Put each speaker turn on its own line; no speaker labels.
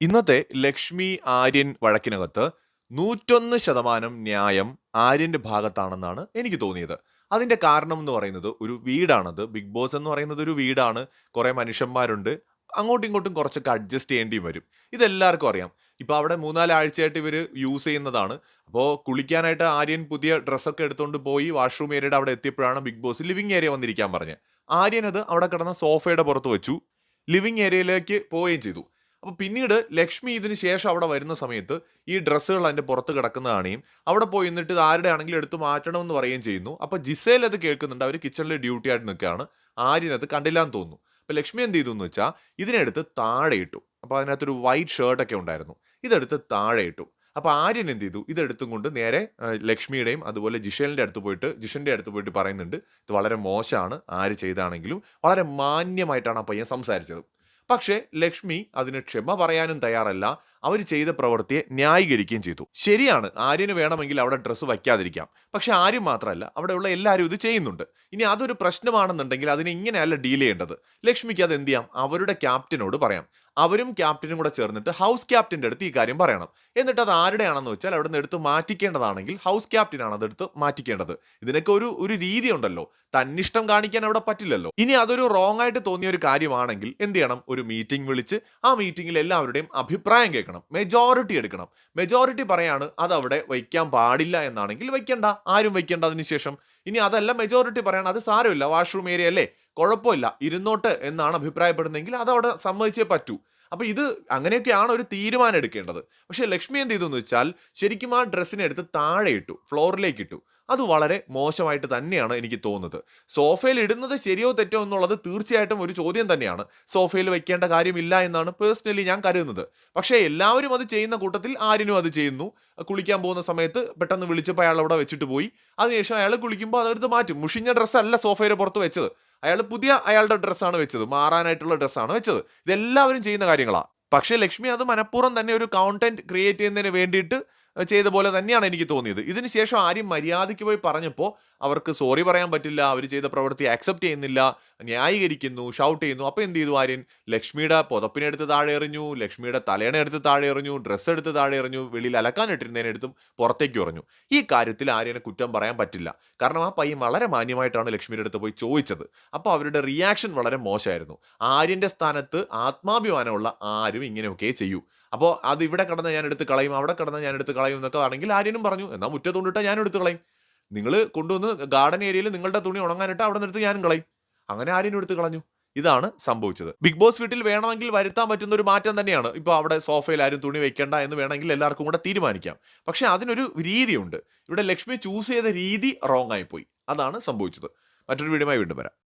ഇന്നത്തെ ലക്ഷ്മി ആര്യൻ വഴക്കിനകത്ത് നൂറ്റൊന്ന് ശതമാനം ന്യായം ആര്യന്റെ ഭാഗത്താണെന്നാണ് എനിക്ക് തോന്നിയത്. അതിന്റെ കാരണം എന്ന് പറയുന്നത് ഒരു വീടാണത്. ബിഗ് ബോസ് എന്ന് പറയുന്നത് ഒരു വീടാണ്. കുറേ മനുഷ്യന്മാരുണ്ട്. അങ്ങോട്ടും ഇങ്ങോട്ടും കുറച്ചൊക്കെ അഡ്ജസ്റ്റ് ചെയ്യേണ്ടിയും വരും. ഇതെല്ലാവർക്കും അറിയാം. ഇപ്പോൾ അവിടെ മൂന്നാൽ ആഴ്ചയായിട്ട് ഇവർ യൂസ് ചെയ്യുന്നതാണ്. അപ്പോൾ കുളിക്കാനായിട്ട് ആര്യൻ പുതിയ ഡ്രസ്സൊക്കെ എടുത്തുകൊണ്ട് പോയി വാഷ്റൂം ഏരിയയുടെ അവിടെ എത്തിയപ്പോഴാണ് ബിഗ് ബോസ് ലിവിങ് ഏരിയ വന്നിരിക്കാൻ പറഞ്ഞത്. ആര്യൻ അത് അവിടെ കിടന്ന സോഫയുടെ പുറത്ത് വെച്ചു. ലിവിങ് ഏരിയയിലേക്ക് പോവുകയും ചെയ്തു. അപ്പോൾ പിന്നീട് ലക്ഷ്മി ഇതിന് ശേഷം അവിടെ വരുന്ന സമയത്ത് ഈ ഡ്രസ്സുകൾ അതിന്റെ പുറത്ത് കിടക്കുന്ന കാണുകയും അവിടെ പോയി നിന്നിട്ട് ഇത് ആരുടെ ആണെങ്കിലും എടുത്ത് മാറ്റണമെന്ന് പറയുകയും ചെയ്യുന്നു. അപ്പോൾ ജിസേൽ അത് കേൾക്കുന്നുണ്ട്. അവർ കിച്ചണിൽ ഡ്യൂട്ടി ആയിട്ട് നിൽക്കുകയാണ്. ആര്യനത് അത് കണ്ടില്ല എന്ന് തോന്നുന്നു. അപ്പോൾ ലക്ഷ്മി എന്ത് ചെയ്തു എന്ന് വെച്ചാൽ ഇതിനെടുത്ത് താഴെ ഇട്ടു. അപ്പോൾ അതിനകത്തൊരു വൈറ്റ് ഷർട്ട് ഒക്കെ ഉണ്ടായിരുന്നു. ഇതെടുത്ത് താഴെ ഇട്ടു. അപ്പോൾ ആര്യൻ എന്ത് ചെയ്തു? ഇതെടുത്തും കൊണ്ട് നേരെ ലക്ഷ്മിയുടെയും അതുപോലെ ജിഷേലിന്റെ അടുത്ത് പോയിട്ട് ജിഷന്റെ അടുത്ത് പോയിട്ട് പറയുന്നുണ്ട്. ഇത് വളരെ മോശമാണ്. ആര് ചെയ്താണെങ്കിലും വളരെ മാന്യമായിട്ടാണ് ആ പയ്യൻ സംസാരിച്ചത്. പക്ഷേ ലക്ഷ്മി അതിന് ക്ഷമ പറയാനും തയ്യാറല്ല. അവർ ചെയ്ത പ്രവൃത്തിയെ ന്യായീകരിക്കുകയും ചെയ്തു. ശരിയാണ് ആര്യന് വേണമെങ്കിൽ അവിടെ ഡ്രസ്സ് വയ്ക്കാതിരിക്കാം. പക്ഷെ ആര്യം മാത്രമല്ല അവിടെയുള്ള എല്ലാവരും ഇത് ചെയ്യുന്നുണ്ട്. ഇനി അതൊരു പ്രശ്നമാണെന്നുണ്ടെങ്കിൽ അതിനെ ഇങ്ങനെയല്ല ഡീൽ ചെയ്യേണ്ടത്. ലക്ഷ്മിക്ക് അത് എന്ത് ചെയ്യാം? അവരുടെ ക്യാപ്റ്റനോട് പറയാം. അവരും ക്യാപ്റ്റനും കൂടെ ചേർന്നിട്ട് ഹൗസ് ക്യാപ്റ്റന്റെ അടുത്ത് ഈ കാര്യം പറയണം. എന്നിട്ട് അത് ആരുടെയാണെന്ന് വെച്ചാൽ അവിടെ നിന്ന് എടുത്ത് മാറ്റിക്കേണ്ടതാണെങ്കിൽ ഹൗസ് ക്യാപ്റ്റനാണ് അതെടുത്ത് മാറ്റിക്കേണ്ടത്. ഇതിനൊക്കെ ഒരു ഒരു രീതി ഉണ്ടല്ലോ. തന്നിഷ്ടം കാണിക്കാൻ അവിടെ പറ്റില്ലല്ലോ. ഇനി അതൊരു റോങ് ആയിട്ട് തോന്നിയ ഒരു കാര്യമാണെങ്കിൽ എന്ത് ചെയ്യണം? ഒരു മീറ്റിംഗ് വിളിച്ച് ആ മീറ്റിംഗിൽ എല്ലാവരുടെയും അഭിപ്രായം കേൾക്കണം. മെജോറിറ്റി എടുക്കണം. മെജോറിറ്റി പറയാണ് അത് അവിടെ വയ്ക്കാൻ പാടില്ല എന്നാണെങ്കിൽ വയ്ക്കണ്ട. ആരും വയ്ക്കേണ്ട അതിനുശേഷം. ഇനി അതല്ല മെജോറിറ്റി പറയാണ് അത് സാരമില്ല. വാഷ്റൂം ഏരിയ അല്ലേ? കുഴപ്പമില്ല. ഇരുന്നോട്ട് എന്നാണ് അഭിപ്രായപ്പെടുന്നതെങ്കിൽ അത് അവിടെ സമ്മതിച്ചേ പറ്റൂ. അപ്പൊ ഇത് അങ്ങനെയൊക്കെയാണ് ഒരു തീരുമാനം എടുക്കേണ്ടത്. പക്ഷേ ലക്ഷ്മി എന്ത് ചെയ്തു എന്ന് വെച്ചാൽ ശരിക്കും ആ ഡ്രസ്സിനെ എടുത്ത് താഴെ ഇട്ടു ഫ്ലോറിലേക്ക് ഇട്ടു. അത് വളരെ മോശമായിട്ട് തന്നെയാണ് എനിക്ക് തോന്നുന്നത്. സോഫയിൽ ഇടുന്നത് ശരിയോ തെറ്റോ എന്നുള്ളത് തീർച്ചയായിട്ടും ഒരു ചോദ്യം തന്നെയാണ്. സോഫയിൽ വെക്കേണ്ട കാര്യമില്ല എന്നാണ് പേഴ്സണലി ഞാൻ കരുതുന്നത്. പക്ഷേ എല്ലാവരും അത് ചെയ്യുന്ന കൂട്ടത്തിൽ ആരിനും അത് ചെയ്യുന്നു. കുളിക്കാൻ പോകുന്ന സമയത്ത് പെട്ടെന്ന് വിളിച്ചപ്പോൾ അയാൾ അവിടെ വെച്ചിട്ട് പോയി. അതിനുശേഷം അയാൾ കുളിക്കുമ്പോൾ അതെടുത്ത് മാറ്റും. മുഷിഞ്ഞ ഡ്രസ്സല്ല സോഫയുടെ പുറത്ത് വെച്ചത്. അയാൾ പുതിയ അയാളുടെ ഡ്രസ്സാണ് വെച്ചത് മാറാനായിട്ടുള്ള ഡ്രസ്സാണ് വെച്ചത്. ഇതെല്ലാവരും ചെയ്യുന്ന കാര്യങ്ങളാണ് പക്ഷേ ലക്ഷ്മി അത് മനഃപൂർവം തന്നെ ഒരു കോണ്ടന്റ് ക്രിയേറ്റ് ചെയ്യുന്നതിന് വേണ്ടിയിട്ട് ചെയ്ത പോലെ തന്നെയാണ് എനിക്ക് തോന്നിയത്. ഇതിനുശേഷം ആരും മര്യാദയ്ക്ക് പോയി പറഞ്ഞപ്പോൾ അവർക്ക് സോറി പറയാൻ പറ്റില്ല അവർ ചെയ്ത പ്രവൃത്തി ആക്സെപ്റ്റ് ചെയ്യുന്നില്ല ന്യായീകരിക്കുന്നു ഷൗട്ട് ചെയ്യുന്നു. അപ്പോൾ എന്ത് ചെയ്തു ആര്യൻ? ലക്ഷ്മിയുടെ പുതപ്പിനെ എടുത്ത് താഴെ എറിഞ്ഞു ലക്ഷ്മിയുടെ തലേണ എടുത്ത് താഴെ എറിഞ്ഞു ഡ്രസ്സ് എടുത്ത് താഴെ എറിഞ്ഞു വെളിയിൽ അലക്കാൻ ഇട്ടിരുന്നതിനെടുത്തും പുറത്തേക്ക് എറിഞ്ഞു. ഈ കാര്യത്തിൽ ആര്യനെ കുറ്റം പറയാൻ പറ്റില്ല. കാരണം ആ പയ്യൻ വളരെ മാന്യമായിട്ടാണ് ലക്ഷ്മിയുടെ അടുത്ത് പോയി ചോദിച്ചത്. അപ്പോൾ അവരുടെ റിയാക്ഷൻ വളരെ മോശമായിരുന്നു. ആര്യന്റെ സ്ഥാനത്ത് ആത്മാഭിമാനമുള്ള ആരും ഇങ്ങനെയൊക്കെ ചെയ്യൂ. അപ്പോൾ അത് ഇവിടെ കടന്ന് ഞാൻ എടുത്ത് കളയും അവിടെ കടന്ന് ഞാൻ എടുത്ത് കളയും എന്നൊക്കെ ആണെങ്കിൽ ആര്യനും പറഞ്ഞു എന്നാൽ മുറ്റത്തുകൊണ്ടിട്ടാൽ ഞാൻ എടുത്ത് കളയും. നിങ്ങൾ കൊണ്ടുവന്ന് ഗാർഡൻ ഏരിയയിൽ നിങ്ങളുടെ തുണി ഉണങ്ങാനിട്ട് അവിടെ നിന്ന് എടുത്ത് ഞാനും കളയും. അങ്ങനെ ആര്യനും എടുത്ത് കളഞ്ഞു. ഇതാണ് സംഭവിച്ചത്. ബിഗ് ബോസ് വീട്ടിൽ വേണമെങ്കിൽ വരുത്താൻ പറ്റുന്ന ഒരു മാറ്റം തന്നെയാണ്. ഇപ്പോൾ അവിടെ സോഫയിൽ ആരും തുണി വെക്കേണ്ട എന്ന് വേണമെങ്കിൽ എല്ലാവർക്കും കൂടെ തീരുമാനിക്കാം. പക്ഷെ അതിനൊരു രീതിയുണ്ട്. ഇവിടെ ലക്ഷ്മി ചൂസ് ചെയ്ത രീതി റോങ് ആയിപ്പോയി. അതാണ് സംഭവിച്ചത്. മറ്റൊരു വീഡിയോമായി വീണ്ടും വരാം.